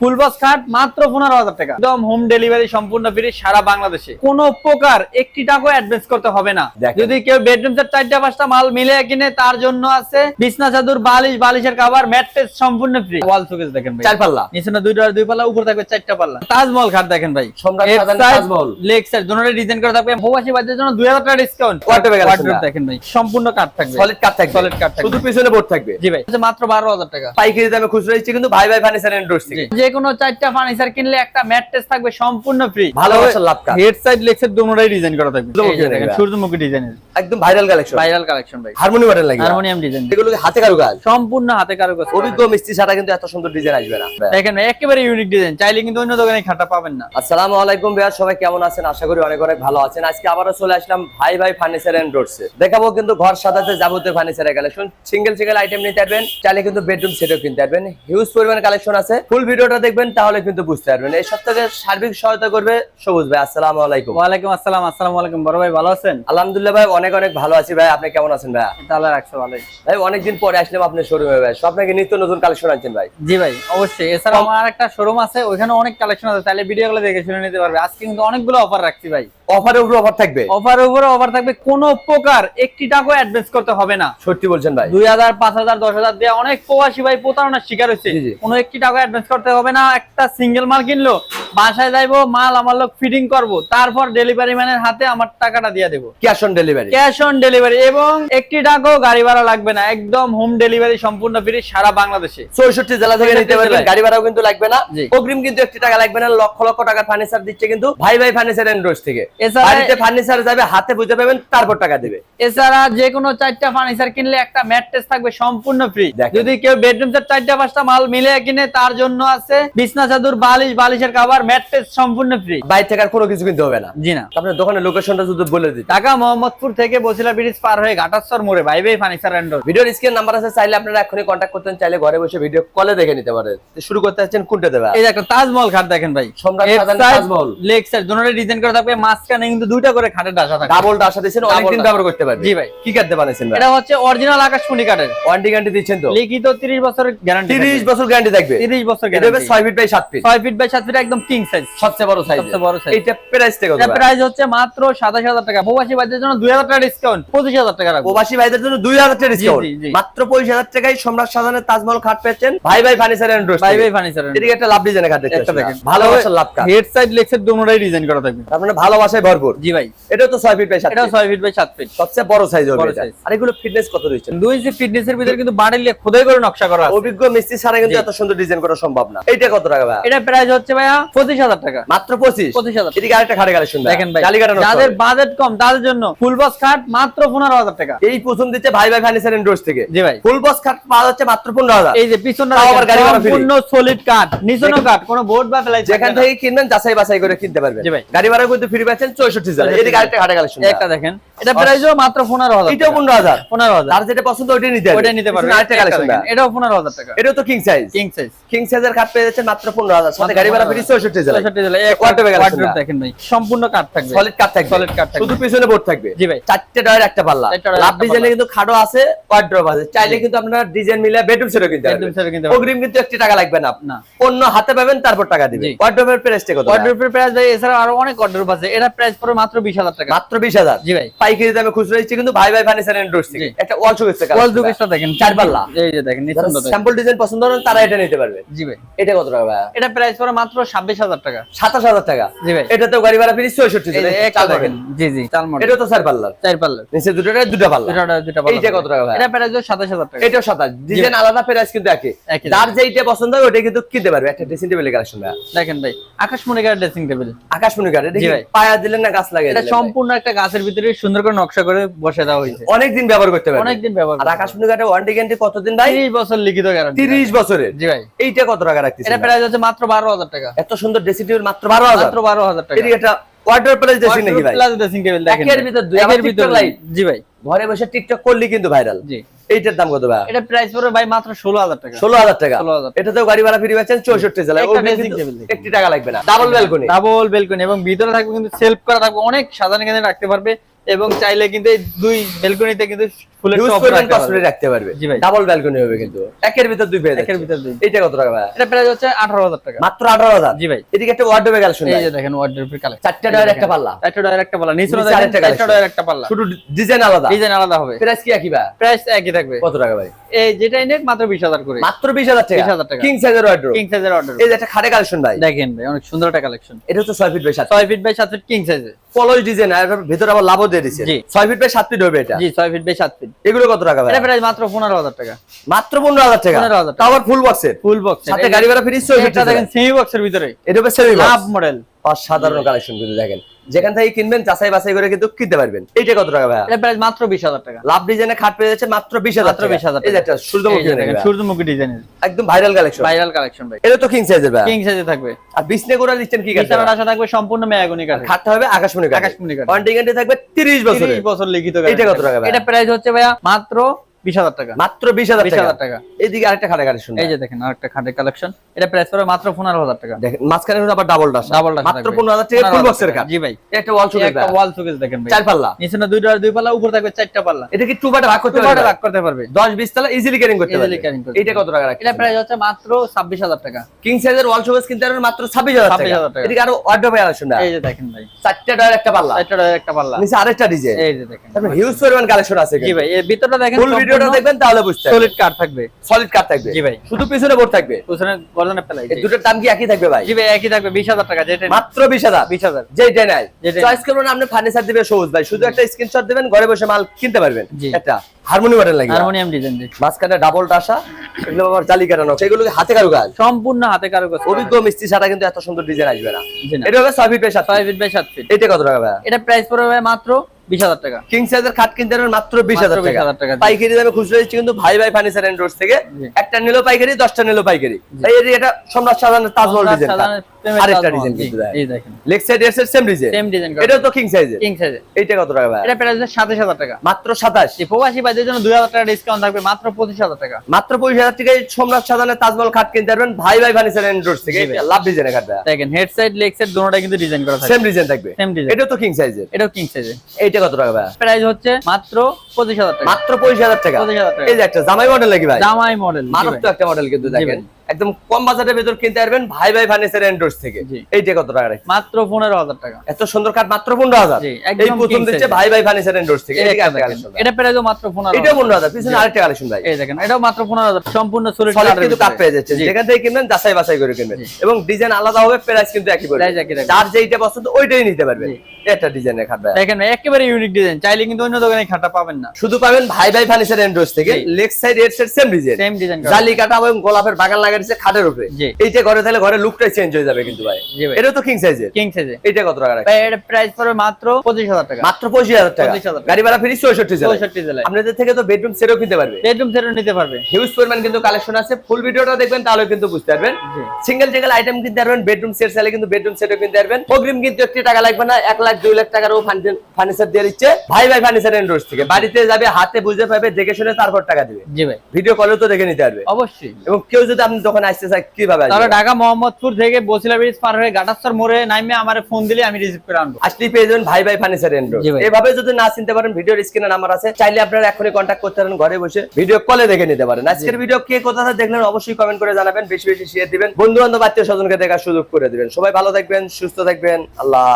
Full box খাট মাত্র পনেরো হাজার টাকা। একদম হোম ডেলিভারি সম্পূর্ণ ফ্রি সারা বাংলাদেশে। কোনো প্রকার একটি টাকা অ্যাডভান্স করতে হবে না। যদি কেউ বেডরুম সেট চারটা পাঁচটা মাল মিলে কিনে তার জন্য আছে বিছনা চাদর বালিশ বালিশের কাভার ম্যাট্রেস সম্পূর্ণ ফ্রি ওয়াল শোকেস দেখেন ভাই। চার পাল্লা। নিচে না দুইটা দুই পাল্লা উপর থাকবে চারটা পাল্লা। তাজমহল খাট দেখেন ভাই। তাজমহল। লেগ সাইড দুটোরে ডিজাইন করে থাকবে। প্রবাসী জন্য দুই হাজার টাকা ডিসকাউন্ট টা। দেখেন ভাই। সম্পূর্ণ কাঠ থাকবে। সলিড কাট থাকবে। Solid কাঠ থাকবে। শুধু পিছনে বোর্ড থাকবে। জি ভাই। মাত্র বারো হাজার টাকা। পাইকারি দামে খুচরা দিচ্ছে কিন্তু ভাই ভাই ফার্নিচার থেকে। যে কোনো চারটা ফার্নিচার কিনলে একটা ম্যাট্রেস থাকবে সম্পূর্ণ ফ্রি ভালোবাসার love. Head side leg side দুটোটাই design করা থাকবে। সূর্যমুখী দেখেন, সূর্যমুখী ডিজাইনের একদম ভাইরাল কালেকশন ভাইরাল কালেকশন ভাই। হারমোনি বাটন লাগে হারমোনিয়াম ডিজাইন এগুলো কি হাতে কারু কাজ সম্পূর্ণ হাতে কারুকাজ। করা। অভিজ্ঞ মিস্ত্রি ছাড়া কিন্তু এত সুন্দর ডিজাইন আসবে না। দেখেন একেবারে ইউনিক ডিজাইন চাইলে কিন্তু অন্য দোকানে খাটা পাবেন না। আসসালামু আলাইকুম ভাইয়া সবাই কেমন আছেন? আশা করি অনেক অনেক ভালো আছেন। আজকে আবারও চলে আসলাম ভাই ভাই ফার্নিচার এন্ড ডোরসে দেখাবো কিন্তু ঘর সাজাতে যাবতীয় ফার্নিচারের কালেকশন সিঙ্গেল সিঙ্গেল আইটেম নিতে পারবেন। চাইলে কিন্তু বেডরুম সেটও কিনতে পারবেন। হিউজ পরিমাণ কালেকশন আছে। ফুল ভিডিওটা দেখবেন তাহলে কিন্তু বুঝতে পারবেন। এই সপ্তাহে সার্বিক সহায়তা করবে সবুজ ভাই আসসালামু আলাইকুম। ওয়ালাইকুম আসসালাম আসসালামু আলাইকুম। বড় ভাই ভালো আছেন? আলহামদুলিল্লাহ ভাই অনেক অনেক ভালো আছি ভাই। আপনি কেমন আছেন ভাইয়া তাহলে রাখছো ভালোই। ভাই অনেকদিন পরে আসলাম আপনার শোরুমে ভাই। সব নাকি নিত্য নতুন কালেকশন আনছেন ভাই? জি ভাই অবশ্যই। এছাড়া আমার একটা শোরুম আছে ওইখানে অনেক কালেকশন আছে। তাহলে ভিডিওগুলো দেখে শুনে নিতে পারবে। আজকে কিন্তু অনেকগুলো অফার রাখছি ভাই। অফারের উপর অফার থাকবে? অফার উপরে অফার থাকবে। কোনো প্রকার একটি টাকা অ্যাডভান্স করতে হবে না। সত্যি বলছেন ভাই। দুই হাজার পাঁচ হাজার দশ হাজার দিয়ে অনেক প্রবাসী ভাই প্রতারণার শিকার হচ্ছে। কোনো একটি টাকা অ্যাডভান্স করতে হবে না একটা সিঙ্গেল মাল কিনলো বাসায় যাইবো মাল আমার লোক ফিটিং করব তারপর ডেলিভারি ম্যানের হাতে আমার টাকাটা দিয়ে দেবো। Cash on delivery cash on delivery এবং একটি টাকাও গাড়ি ভাড়া লাগবে না একদম হোম ডেলিভারি সম্পূর্ণ ফ্রি সারা বাংলাদেশে। চৌষট্টি জেলা থেকে নিতে পারবেন গাড়ি ভাড়াও কিন্তু লাগবে না। অগ্রিম কিন্তু একটি টাকা লাগবে না লক্ষ লক্ষ টাকার ফার্নিচার দিচ্ছে কিন্তু ভাই ভাই ফার্নিচার এন্ড রোজ থেকে। এছাড়া- বাড়িতে ফার্নিচার যাবে হাতে বুঝে পাবেন তারপর টাকা দিবে। এছাড়া যে কোনো চারটা ফার্নিচার কিনলে একটা ম্যাট্রেস থাকবে সম্পূর্ণ ফ্রি। যদি কেউ বেডরুম চারটা পাঁচটা মাল মিলে কিনে তার জন্য আছে বিছনা চাদর বালিশ বালিশের কাভার ম্যাট্রেস সম্পূর্ণ ফ্রি বাইরে থেকে আর কোনো কিছু কিনতে হবে না। জি না। আপনার দোকানের লোকেশনটা যদি বলে দিতে ঢাকা মোহাম্মদপুর থেকে বসিলা ব্রিজ পার হয়ে ঘাটাশ্বর মোড়ে ভাই ভাই ফার্নিচার এন্ডোর ভিডিওর স্ক্রিন নাম্বার আছে চাইলে আপনারা এখনই কন্ট্যাক্ট করতেন চাইলে ঘরে বসে ভিডিও কলে দেখে নিতে পারেন। শুরু করতে যাচ্ছেন কোনটা দেবে এই একটা তাজমহল খাট দেখেন ভাই। সম্রাট তাজমহল। লেগ সাইড দুটোরে ডিজাইন করে থাকবে মাঝখানে কিন্তু দুইটা করে খাটের ডাসা থাকবে। ডাবল ডাসা দিচ্ছেন অনেকদিন Double ব্যবহার করতে পারবে জি ভাই। কি কাটতে বানাইছেন এটা হচ্ছে অরিজিনাল আকাশমণি কাঠের ওয়ারেন্টি গ্যারান্টি দিচ্ছেন তো? লিখিত 30 বছরের গ্যারান্টি 30 বছর গ্যারান্টি থাকবে। 30 বছর guarantee 6 feet by 7 feet 6 feet by 7 feet একদম কিং সাইজ সবচেয়ে বড় সাইজ সবচেয়ে বড় size। এইটা প্রাইস থেকে কত এটা প্রাইস হচ্ছে মাত্র 27000 টাকা। প্রবাসী ভাইদের জন্য 2000 টাকা ডিসকাউন্ট 25000 টাকা রাখব। প্রবাসী ভাইদের জন্য দুই হাজার টাকা ডিসকাউন্ট। মাত্র পঁচিশ হাজার টাকায় সম্রাট সাজানের তাজমহল খাট পেয়েছেন। ভাই ভাই ফার্নিচার এন্ড রোজ ভাই ভাই ফার্নিচার এদিকে একটা লাভ ডিজাইনের খাট দেখতে। দেখেন। ভালোবাসার love cut head side leg side design করা থাকবে। তার মানে ভালোবাসায় ভরপুর। জি ভাই। এটা তো ছয় ফিট বাই সাত এটা feet। 6 ফিট বাই 7 ফিট সবচেয়ে বড় সাইজ হবে এটা। আর এগুলো ফিটনেস কত দিচ্ছেন দুই ইঞ্চি ফিটনেসের ভিতরে কিন্তু বাড়ি লিয়ে খোদাই করে নকশা করা আছে। অভিজ্ঞ মিস্ত্রি ছাড়া কিন্তু এত সুন্দর ডিজাইন করা সম্ভব না। এইটা কত টাকা ভাই? এটা প্রাইস হচ্ছে ভাইয়া 25000 টাকা। মাত্র পঁচিশ? 25,000 এদিকে আরেকটা খাটে কালেকশন দেখেন ভাই যাদের বাজেট কম তাদের জন্য ফুল বক্স খাট মাত্র 15000 টাকা। এই প্রথম ভাই ভাই ফার্নিচার এন্ড থেকে। জি ভাই। ফুল বক্স খাট পাওয়া যাচ্ছে মাত্র পনেরো হাজার। এই যে পিছনটা আবার গাড়ি ভাড়া free। সম্পূর্ণ সলিড কাঠ কোনো বোর্ড বা ফেলাই যেখান থেকে কিনবেন যাচাই বাছাই করে কিনতে পারবেন। জি ভাই। গাড়ি ভাড়া কিন্তু ফ্রি পাচ্ছেন চৌষট্টি জেলা 64 এদিকে আরেকটা খাটে কালেকশন একটা দেখেন। এটা প্রাইসও মাত্র 15000 এটাও পনেরো হাজার। 15000 তার যেটা পছন্দ ওইটাই নিতে ওটা নিতে পারবেন আরেকটা কালেকশন এটাও 15000 টাকা। এটাও তো king size king size king সাইজের খাট পেয়ে যাচ্ছেন মাত্র পনেরো হাজার। সাথে গাড়ি ভাড়া ফ্রি চৌষট্টি জেলা 64 জেলা এক ওয়ার্ডরোব দেখেন ভাই। সম্পূর্ণ কাঠ থাকবে। সলিড কাট থাকবে। Solid কাঠ থাকবে। শুধু পিছনে বোর্ড থাকবে। জি ভাই। চারটে ডয়ের একটা পাল্লা। লাভ ডিজাইনে কিন্তু খাড়ো আছে ওয়ার্ড্রপ আছে। চাইলে কিন্তু আপনারা ডিজাইন মিলে বেডরুম সেটও কিনতে Bedroom set ও কিনতে পারবেন। পারবেন। অগ্রিম কিন্তু একটি টাকা লাগবে না। না। অন্য হাতে পাবেন তারপর টাকা দিবেন। ওয়ার্ড্রপের প্রাইসটা কত ভাই? প্রাইস ভাই এছাড়া আরও অনেক ওয়ার্ডরোব আছে। এটা প্রাইস পড়ে মাত্র 20000 টাকা। মাত্র বিশ হাজার। জি ভাই। পাইকারি দামে খুচরা দিচ্ছে কিন্তু ভাই ভাই ফার্নিচার এন্ড রোড থেকে একটা ওয়াল শোকেস ওয়াল দুকেসটা দেখেন চার পাল্লা। এই যে দেখেন স্যাম্পল ডিজাইন পছন্দ করেন তারা এটা নিতে পারবে। জি ভাই। এটা কত টাকা ভাই এটা প্রাইস পড়ে মাত্র 26000 টাকা। সাতাশ হাজার টাকা। জি ভাই। এটাতেও গাড়ি ভাড়া ফিরিস চৌষট্টি এই একটা দেখেন। জি জি চাল মডেল। এটা তো চার পাল্লার। চার পাল্লা নিচে দুটোটা দুটা পাল্লা। দুটা দুটা পাল্লা। এইটা কত টাকা ভাই? এটা প্রাইস 27000 টাকা। এটাও সাতাশ। ডিজাইন আলাদা প্রাইস কিন্তু একই। যার যেইটা পছন্দ হয় ওটা কিন্তু কিনতে পারবে। একটা ড্রেসিং টেবিলের কালেকশন ভাই দেখেন ভাই আকাশমণি কার ড্রেসিং টেবিল আকাশমণি জি ভাই। পায়া দিলেন না গাছ লাগিয়ে এটা সম্পূর্ণ একটা গাছের ভিতরে সুন্দর করে নকশা করে বসে দেওয়া হয়েছে। অনেক দিন ব্যবহার করতে পারবে। অনেকদিন ব্যবহার আর আকাশ আকাশমণি কাটে ওয়ারেন্টি গ্যারান্টি কতদিন ভাই? 30 বছর লিখিত গ্যারান্টি তিরিশ বছরের? জি ভাই। এইটা কত টাকা রাখতেছেন এটা প্রাইস হচ্ছে মাত্র 12000 টাকা। এত সুন্দর ড্রেসিং টেবিল মাত্র বারো হাজার? মাত্র 12000 টাকা। একটা ওয়াটার প্রাইস ড্রেসিং নাকি ভাই? প্লাস ড্রেসিং টেবিল দেখেন ভাই। ভিতর দুই, একের ভিতর light। জি ভাই। ঘরে বসে টিকটক করলে কিন্তু ভাইরাল জি। এইটার দাম কত ভাই? এটা প্রাইস পড়বে ভাই মাত্র 16000 টাকা। ষোলো হাজার টাকা। 16,000 এটাতেও গাড়ি ভাড়া ফ্রি পাচ্ছেন চৌষট্টি জেলায়। একটা টাকা লাগবে না। ডাবল ব্যালকনি ডাবল বেলকনি এবং ভিতরে থাকবে কিন্তু সেলফ করা থাকবে। অনেক সাজানো কেন রাখতে পারবে। এবং চাইলে কিন্তু এই দুই বেলকনিতে কিন্তু রাখতে পারবে। ডাবল ব্যালকনি হবে কিন্তু। একের ভিতর দুই পেয়ে একের ভিতর দুই। এইটা কত টাকা ভাই এটা প্রাইস হচ্ছে আঠারো হাজার টাকা। মাত্র আঠারো হাজার? জি ভাই। এদিকে একটা ওয়ার্ডরোবে কালেকশন এই যে দেখেন ওয়ার্ড্রোপের কালেকশন চারটা ডয়ের একটা পাল্লা। চারটা ডয়ের একটা পাল্লা। নিচে নিচে দেখেন আরেকটা চারটা collection। একটা পাল্লা। শুধু ডিজাইন আলাদা। ডিজাইন আলাদা হবে। প্রাইস কি একই ভাই প্রাইস একই থাকবে। কত টাকা ভাই? এই যেটাই নেট মাত্র বিশ হাজার করে। মাত্র বিশ হাজার টাকা। 20,000 টাকা। কিং সাইজের ওয়ার্ডরোব কিং সাইজের অর্ডার এই যে একটা খাটে কালেকশন ভাই। দেখেন ভাই অনেক সুন্দর একটা কালেকশন এটা হচ্ছে ফিট বাই সাত ছয় ফিট বাই ফিট কিং পলস ডিজাইন আর ভিতরে আবার লাভও দিয়ে দিচ্ছে জি। ছয় ফিট বাই সাত ফিট হবে এটা। জি ছয় ফিট বাই সাত ফিট এগুলো কত টাকা ভাই প্রাইস মাত্র পনেরো হাজার টাকা। মাত্র পনেরো হাজার টাকা? 15,000 টাকা। আবার ফুল বক্সের ফুল বক্স সাথে গাড়ি ভাড়া ফ্রি এটা দেখেন সেমি বক্সের ভিতরে। এটা হচ্ছে সেমি লাভ মডেল সাধারণ কালেকশন কিন্তু দেখেন। যেখান থেকে কিনবেন যাচাই বাছাই করে কিন্তু কিনতে পারবেন। এইটা কত টাকা ভাই এটা প্রাইস মাত্র বিশ হাজার টাকা। লাভ ডিজাইনে খাট পেয়ে যাচ্ছে মাত্র বিশ হাজার মাত্র বিশ হাজার এই যে একটা সূর্যমুখী দেখেন সূর্যমুখী ডিজাইনের একদম ভাইরাল কালেকশন ভাইরাল কালেকশন ভাই। এটা তো কিং সাইজের ভাই কিং সাইজে থাকবে। আর বিছনে গোড়া দিচ্ছেন কি কাজ বিছানার আশা থাকবে সম্পূর্ণ মেয়াগুনি খাটটা হবে আকাশমণি কাঠ আকাশমণি। ওয়ারেন্টি গ্যারান্টি থাকবে 30 বছরের। 30 বছর লিখিত এটা কত টাকা ভাই? এটা প্রাইস হচ্ছে ভাইয়া মাত্র বিশ হাজার টাকা। মাত্র 20000 বিশ টাকা? হাজার টাকা। এইদিকে আরেকটা কালেকশন এই যে দেখেন আরেকটা খাটের কালেকশন এটা প্রাইস পড়বে মাত্র পনেরো হাজার টাকা। দেখেন মাঝখানে আবার ডাবল ডাস ডাবল মাত্র 15000 টাকা ফুল বক্সের জি ভাই। একটা ওয়াল শোকেস একটা ওয়াল শোকেস দেখেন ভাই। চার পাল্লা নিচে না দুই পাল্লা উপর থাকবে চারটা পাল্লা। এটা কি টু ভাগ করতে পারবে? ভাগ করতে পারবে। 10 20 তলা ইজিলি ক্যারিং করতে পারবে। এটা কত টাকা এটা প্রাইস হচ্ছে মাত্র ছাব্বিশ হাজার টাকা। কিং সাইজের ওয়াল শোকেস কিনতে পারবেন মাত্র 26000 টাকা। 26,000। এদিকে আরও ওয়ার্ডরোবে কালেকশন এই যে দেখেন ভাই। চারটা একটা পাল্লা। চারটা একটা পাল্লা। নিচে আরেকটা ডিজাইন এই যে দেখেন। হিউজ পরিমাণ কালেকশন আছে জি ভাই এর ভিতরটা দেখেন ফুল ভিডিওটা দেখবেন তাহলে বুঝতে সলিড কার্ড থাকবে। সলিড কাট থাকবে। জি ভাই। শুধু পিছনে বোর্ড থাকবে। পিছনে গর্দনে পেলাই এই দুটোর দাম কি একই থাকবে ভাই? জি ভাই একই থাকবে বিশ হাজার টাকা যেটা মাত্র বিশ হাজার। বিশ হাজার। যেটা নাই চয়েস করবেন আপনি ফার্নিচার দিবে সহজ ভাই। শুধু একটা স্ক্রিনশট দিবেন ঘরে বসে মাল কিনতে পারবেন। একটা হারমোনি বাটন লাগবে হারমোনিয়াম ডিজাইন জি। মাঝখানে ডাবল টাসা এগুলো আবার জালি কাটানো। সেগুলো হাতে কারু কাজ সম্পূর্ণ হাতে কারও কাজ অভিজ্ঞ মিস্ত্রি ছাড়া কিন্তু এত সুন্দর ডিজাইন আসবে না। এটা হবে ছয় ফিট সাত ছয় বাই সাত ফিট এটা কত টাকা ভাই এটা প্রাইস পড়বে মাত্র বিশ হাজার টাকা। কিং সাইজের খাট কিনতে পারবেন মাত্র বিশ হাজার মাত্র 20,000 টাকা। পাইকারি দামে খুচরো দিচ্ছি কিন্তু ভাই ভাই ফার্নিচার এন্ড রোড থেকে একটা নিলো পাইকারি দশটা নিলো পাইকারি। এটা সম্রাট সাধারণ তাজমহল ডিজাইন আরেকটা তাজমহল, ডিজাইন কিন্তু দেখেন। লেগ সাইড এর সেম ডিজাইন সেম ডিজাইন এটা তো কিং সাইজের কিং সাইজে এইটা কত টাকা ভাই? এটা প্রাইস হচ্ছে সাতাশ হাজার টাকা। মাত্র সাতাশ? যে প্রবাসী ভাইদের জন্য দুই হাজার টাকা ডিসকাউন্ট থাকবে মাত্র টাকা। মাত্র টাকায় সম্রাট তাজমহল খাট কিনতে পারবেন ভাই ভাই ফার্নিচার এন্ড রোড থেকে। লাভ ডিজাইনের খাট দেখেন হেড সাইড লেগ সাইড দুটোটাই কিন্তু ডিজাইন করা সেম ডিজাইন থাকবে। সেম ডিজাইন এটা তো কিং সাইজের এটাও কিং সাইজে এইটা কত টাকা ভাই? প্রাইস হচ্ছে মাত্র পঁচিশ হাজার টাকা। মাত্র পঁচিশ হাজার টাকা। 25,000 টাকা। এই যে একটা জামাই মডেল ভাই? জামাই মডেল তো একটা মডেল কিন্তু দেখেন। একদম কম বাজারের ভেতর কিনতে পারবেন ভাই ভাই ফার্নিচার এন্ড রোড থেকে। এইটা কত টাকা রাখছেন? মাত্র পনেরো হাজার টাকা। এত সুন্দর কাঠ মাত্র পনেরো হাজার? এই প্রথম দিচ্ছে ভাই ভাই ফার্নিচার এন্ড রোড থেকে। এটা প্রাইসও মাত্র পনেরো এটাও পনেরো হাজার পিছনে আরেকটা কালেকশন ভাই। এই দেখেন এটাও মাত্র পনেরো হাজার। সম্পূর্ণ সলিড কিন্তু কাঠ পেয়ে যাচ্ছে যেখান থেকে কিনবেন যাচাই বাছাই করে কিনবেন। এবং ডিজাইন আলাদা হবে প্রাইস কিন্তু একই পড়বে। যার যেইটা পছন্দ ওইটাই নিতে পারবেন। এটা ডিজাইনের খাট ভাই। দেখেন একেবারে ইউনিক ডিজাইন চাইলে কিন্তু অন্য দোকানে খাটা পাবেন না। শুধু পাবেন ভাই ভাই ফার্নিচার এন্ড রোড থেকে। লেগ সাইড এর side same design same design জালি কাটা এবং গোলাপের বাগান লাগাইছে খাটের উপরে। এইটা ঘরে তাহলে ঘরে লুকটাই চেঞ্জ হয়ে যাবে কিন্তু ভাই। এটা তো কিং সাইজের কিং সাইজে এইটা কত টাকা এটা প্রাইস পড়বে মাত্র পঁচিশ হাজার টাকা। মাত্র পঁচিশ হাজার টাকা। 25,000 টাকা। গাড়ি ভাড়া ফ্রি চৌষট্টি জেলায়। চৌষট্টি জেলায়। আপনাদের থেকে তো বেডরুম সেটও কিনতে পারবে। বেডরুম সেটও নিতে পারবে। হিউজ পরিমাণ কিন্তু কালেকশন আছে। ফুল ভিডিওটা দেখবেন তাহলে কিন্তু বুঝতে পারবেন। সিঙ্গেল সিঙ্গেল আইটেম কিনতে পারবেন বেডরুম সেট চাইলে কিন্তু বেডরুম সেটও কিনতে পারবেন। অগ্রিম কিন্তু একটি টাকা লাগবে না এক লাখ দুই লাখ টাকারও ফার্নিচার দিয়ে দিচ্ছে। ভাই ভাই ফার্নিচার এন্ড রোড থেকে। বাড়িতে যাবে হাতে বুঝে পাবে দেখে শুনে তারপর টাকা দিবে। জি ভাই। ভিডিও কলেও তো দেখে নিতে পারবে। অবশ্যই। এবং কেউ যদি আপনি দোকানে আসতে চায় কীভাবে? তাহলে ঢাকা মোহাম্মদপুর থেকে বসিলা ব্রিজ পার হয়ে গাটাস্তর মোড়ে নামে আমার ফোন দিলে আমি রিসিভ করে আনব। আসলেই পেয়ে যাবেন ভাই ভাই ফার্নিচার এন্ড রোড এভাবে যদি না চিনতে পারেন ভিডিওর স্ক্রিনে নাম্বার আছে। চাইলে আপনারা এখনই কন্ট্যাক্ট করতে পারেন ঘরে বসে ভিডিও কলে দেখে নিতে পারেন। আজকের ভিডিও কে কোথা দেখলেন অবশ্যই কমেন্ট করে জানাবেন বেশি বেশি শেয়ার দিবেন। বন্ধু বান্ধব আত্মীয় স্বজনকে দেখার সুযোগ করে দিবেন। সবাই ভালো থাকবেন সুস্থ থাকবেন। আল্লাহ।